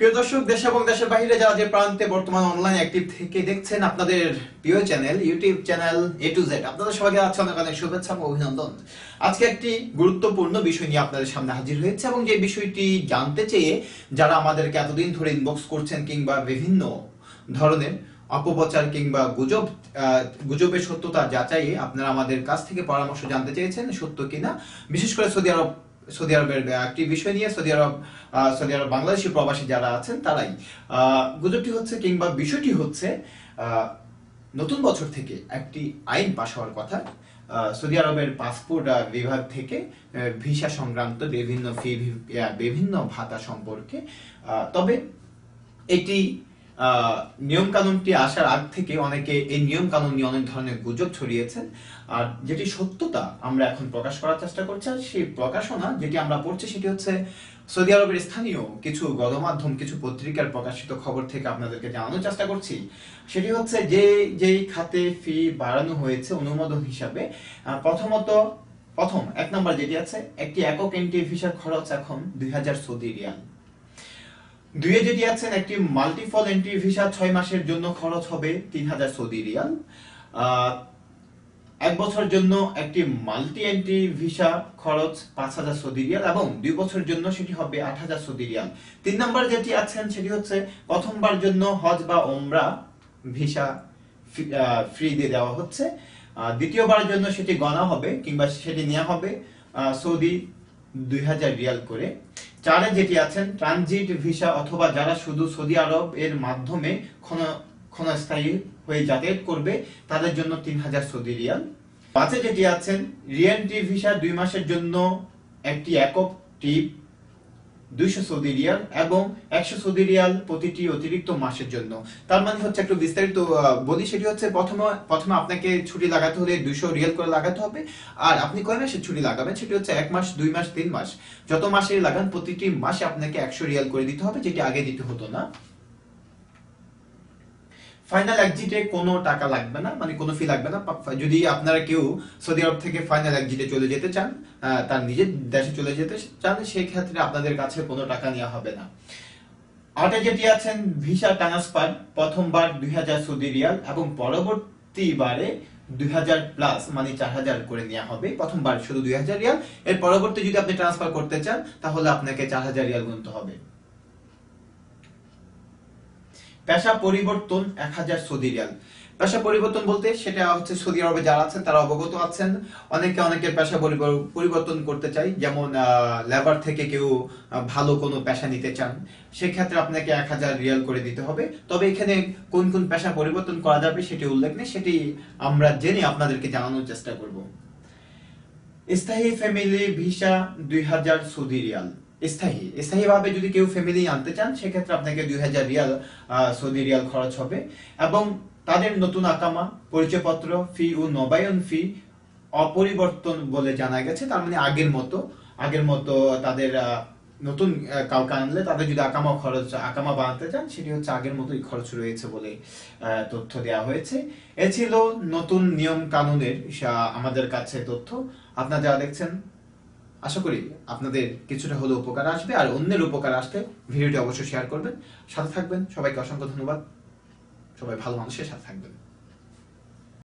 প্রিয় দর্শক, দেশ এবং দেশের বাইরে যারা যে প্রান্তে বর্তমান অনলাইন অ্যাক্টিভ থেকে দেখছেন আপনাদের প্রিয় channel YouTube channel A to Z আপনাদের সবাইকে আছে অনেক অনেক শুভেচ্ছা এবং অভিনন্দন। আজকে একটি গুরুত্বপূর্ণ বিষয় নিয়ে আপনাদের সামনে হাজির হয়েছে এবং যে বিষয়টি জানতে চেয়ে যারা আমাদেরকে এতদিন ধরে ইনবক্স করছেন কিংবা বিভিন্ন ধরনের অপপ্রচার কিংবা গুজব গুজবের সত্যতা যাচাইয়ে আপনারা আমাদের কাছ থেকে পরামর্শ জানতে চেয়েছেন সত্য কিনা, বিশেষ করে সৌদি আরব সৌদি আরবের একটি বিষয় নিয়ে Saudi Arab Saudi Arab Bangladeshi প্রবাসী যারা আছেন, তারাই গুজবটি হচ্ছে কিংবা বিষয়টি হচ্ছে নতুন বছর থেকে একটি আইন পাশ হওয়ার কথা সৌদি আরবের পাসপোর্ট বিভাগ থেকে ভিসা সংক্রান্ত বিভিন্ন ফি বিভিন্ন ভাতা সম্পর্কে তবে এটি নিয়ম কানুনটি আসার আগ থেকে অনেকে এই নিয়ম কানুন নিয়ে অনেক ধরনের গুজব ছড়িয়েছেন। আর যেটি সত্যতা আমরা এখন প্রকাশ করার চেষ্টা করছি, আর সেই প্রকাশনা যেটি আমরা পড়ছি সেটি হচ্ছে সৌদি আরবের স্থানীয় কিছু গণমাধ্যম, কিছু পত্রিকার প্রকাশিত খবর থেকে আপনাদেরকে জানানোর চেষ্টা করছি। সেটি হচ্ছে যে, যেই খাতে ফি বাড়ানো হয়েছে অনুমোদন হিসাবে প্রথমত, প্রথম, এক নম্বর যেটি আছে, একটি একক এন্ট্রি ভিসার খরচ এখন দুই হাজার সৌদি রিয়াল। দুইয়ে যেটি আছেন, একটি মাল্টিফল এন্ট্রি ভিসা ছয় মাসের জন্য খরচ হবে তিন হাজার সৌদি রিয়াল। এক বছরের জন্য একটি মাল্টি এন্ট্রি ভিসা খরচ পাঁচ হাজার সৌদি রিয়াল এবং দুই বছরের জন্য সেটি হবে আট হাজার সৌদি রিয়াল। তিন নম্বর যেটি আছেন, সেটি হচ্ছে প্রথমবার জন্য হজ বা ওমরা ভিসা ফ্রি দিয়ে দেওয়া হচ্ছে। দ্বিতীয়বারের জন্য সেটি গণা হবে কিংবা সেটি নেওয়া হবে সৌদি দুই হাজার রিয়াল করে। চারে যেটি আছেন, ট্রানজিট ভিসা অথবা যারা শুধু সৌদি আরব এর মাধ্যমে ক্ষণ, ক্ষণস্থায়ী হয়ে যাতায়াত করবে, তাদের জন্য তিন হাজার সৌদি রিয়াল। পাঁচে যেটি আছেন রিএন্ট্রি ভিসা দুই মাসের জন্য একটি একক টিপ। দুইশো সৌদি রিয়াল এবং একশো সৌদি রিয়াল প্রতিটি অতিরিক্ত মাসের জন্য। তার মানে হচ্ছে একটু বিস্তারিত বলি, সেটি হচ্ছে প্রথমে প্রথমে আপনাকে ছুটি লাগাতে হলে দুইশো রিয়াল করে লাগাতে হবে। আর আপনি কয় মাসের ছুটি লাগাবেন? সেটি হচ্ছে এক মাস, দুই মাস, তিন মাস। যত মাসে লাগান, প্রতিটি মাসে আপনাকে একশো রিয়াল করে দিতে হবে, যেটি আগে দিতে হতো না। ফাইনাল এক্সিটে কোনো টাকা লাগবে না মানে কোনো ফি লাগবে না। যদি আপনারা কেউ সৌদি আরব থেকে ফাইনাল এক্সিটে চলে যেতে চান তার নিজের দেশে চলে যেতে চান সেই ক্ষেত্রে আপনাদের কাছে কোনো টাকা নেওয়া হবে না। আটে যেটি আছেন ভিসা ট্রান্সফার প্রথমবার দুই হাজার সৌদি রিয়াল এবং পরবর্তীবারে দুই হাজার প্লাস মানে চার হাজার করে নেওয়া হবে। প্রথমবার শুধু দুই হাজার রিয়াল। এর পরবর্তী যদি আপনি ট্রান্সফার করতে চান, তাহলে আপনাকে চার হাজার রিয়াল গুনতে হবে। পেশা পরিবর্তন এক হাজার সৌদি রিয়াল। পেশা পরিবর্তন বলতে সেটা হচ্ছে সৌদি আরবে যারা আছেন, তারা অবগত আছেন। অনেকে অনেকের পেশা পরিবর্তন করতে চাই, যেমন লেবার থেকে কেউ ভালো কোনো পেশা নিতে চান, সেক্ষেত্রে আপনাকে এক হাজার রিয়াল করে দিতে হবে। তবে এখানে কোন কোন পেশা পরিবর্তন করা যাবে সেটি উল্লেখ নেই, সেটি আমরা জেনে আপনাদেরকে জানানোর চেষ্টা করব। স্থায়ী ফ্যামিলি ভিসা দুই হাজার সৌদি রিয়াল। স্থায়ী। স্থায়ীভাবে যদি কেউ ফ্যামিলি আনতে চান, সেক্ষেত্রে আপনাকে দুই হাজার রিয়াল সৌদি রিয়াল খরচ হবে এবং তাদের নতুন আকামা, পরিচয়পত্র ফি ও নবায়ন ফি অপরিবর্তন বলে জানা গেছে। তার মানে আগের মতো আগের মতো তাদের নতুন কাউকে আনলে তাদের যদি আকামা খরচ, আকামা বানাতে চান, সেটি হচ্ছে আগের মতোই খরচ রয়েছে বলে তথ্য দেওয়া হয়েছে। এ ছিল নতুন নিয়ম কানুনের আমাদের কাছে তথ্য। আপনারা যারা দেখছেন আশা করি আপনাদের কিছুটা হলেও উপকার আসবে আর অন্যের উপকার আসলে ভিডিওটি অবশ্যই শেয়ার করবেন। সাথে থাকবেন। সবাইকে অসংখ্য ধন্যবাদ। সবাই ভালো মানুষের সাথে থাকবেন।